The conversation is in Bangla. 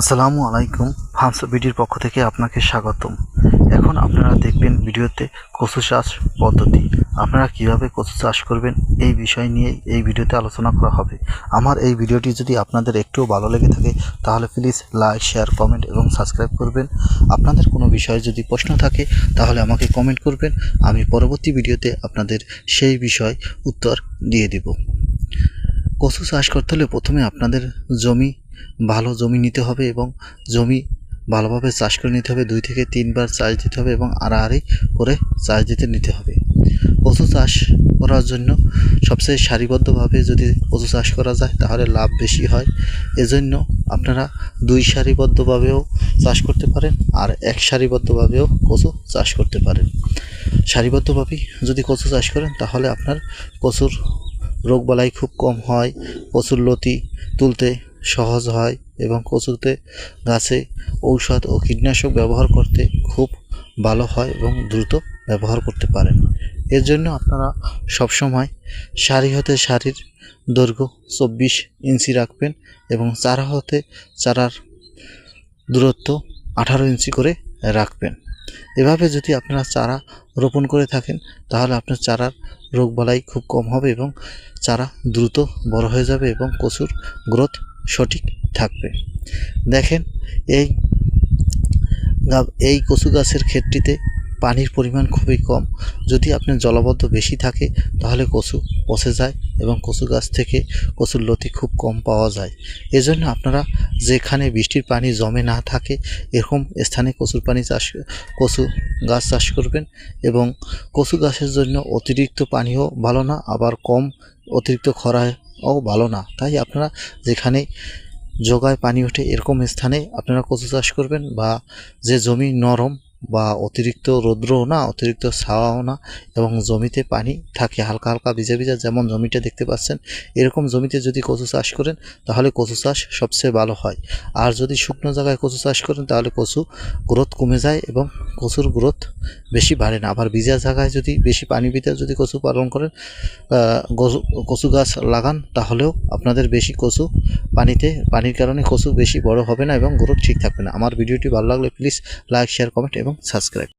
আসসালামু আলাইকুম হামস বিডির পক্ষ থেকে আপনাকে স্বাগতম। এখন আপনারা দেখবেন ভিডিওতে কচু চাষ পদ্ধতি। আপনারা কীভাবে কচু চাষ করবেন এই বিষয় নিয়ে এই ভিডিওতে আলোচনা করা হবে। আমার এই ভিডিওটি যদি আপনাদের একটুও ভালো লেগে থাকে, তাহলে প্লিজ লাইক শেয়ার কমেন্ট এবং সাবস্ক্রাইব করবেন। আপনাদের কোনো বিষয়ে যদি প্রশ্ন থাকে, তাহলে আমাকে কমেন্ট করবেন। আমি পরবর্তী ভিডিওতে আপনাদের সেই বিষয় উত্তর দিয়ে দেব। কচু চাষ করতে হলে প্রথমে আপনাদের জমি ভালো জমি নিতে হবে এবং জমি ভালোভাবে চাষ করে নিতে হবে, দুই থেকে তিনবার চাষ দিতে হবে এবং আড়াআড়ি করে চাষ দিতে নিতে হবে। কচু চাষ করার জন্য সবচেয়ে সারিবদ্ধভাবে যদি কচু চাষ করা যায়, তাহলে লাভ বেশি হয়। এজন্য আপনারা দুই সারিবদ্ধভাবেও চাষ করতে পারেন আর এক সারিবদ্ধভাবেও কচু চাষ করতে পারেন। সারিবদ্ধভাবেই যদি কচু চাষ করেন, তাহলে আপনার কচুর রোগবালাই খুব কম হয় কচুর লতি তুলতে সহজ হয় এবং কচুতে গাছে ঔষধ ও কীটনাশক ব্যবহার করতে খুব ভালো হয় এবং দ্রুত ব্যবহার করতে পারেন। এর জন্য আপনারা সবসময় সারি হতে সারির দৈর্ঘ্য চব্বিশ ইঞ্চি রাখবেন এবং চারা হতে চারার দূরত্ব আঠারো ইঞ্চি করে রাখবেন। এভাবে যদি আপনারা চারা রোপণ করে থাকেন, তাহলে আপনার চারার রোগবালাই খুব কম হবে এবং চারা দ্রুত বড় হয়ে যাবে এবং কচুর গ্রোথ সঠিক থাকবে। দেখেন, এই এই কচু গাছের ক্ষেত্রটিতে পানির পরিমাণ খুবই কম। যদি আপনার জলবদ্ধ বেশি থাকে, তাহলে কচু পচে যায় এবং কচু গাছ থেকে কচুর লতি খুব কম পাওয়া যায়। এজন্য আপনারা যেখানে বৃষ্টির পানি জমে না থাকে, এরকম স্থানে কচুর পানি চাষ কচু গাছ চাষ করবেন এবং কচু গাছের জন্য অতিরিক্ত পানিও ভালো না, আবার কম অতিরিক্ত খরাও ভালো না। তাই আপনারা যেখানে জোগায় পানি ওঠে এরকম স্থানে আপনারা কচু চাষ করবেন বা যে জমি নরম বা অতিরিক্ত রৌদ্রও না, অতিরিক্ত ছাওয়াও না এবং জমিতে পানি থাকে হালকা হালকা ভিজা ভিজা, যেমন জমিটা দেখতে পাচ্ছেন, এরকম জমিতে যদি কচু চাষ করেন, তাহলে কচু চাষ সবচেয়ে ভালো হয়। আর যদি শুকনো জায়গায় কচু চাষ করেন, তাহলে কচু গ্রোথ কমে যায় এবং কচুর গ্রোথ বেশি বাড়ে না। আবার ভিজা জায়গায় যদি বেশি পানি ভিতরে যদি কচু পালন করেন কচু গাছ লাগান, তাহলেও আপনাদের বেশি কচু পানিতে, পানির কারণে কচু বেশি বড় হবে না এবং গ্রোথ ঠিক থাকবে না। আমার ভিডিওটি ভালো লাগলে প্লিজ লাইক, শেয়ার, কমেন্ট এবং সাবস্ক্রাইব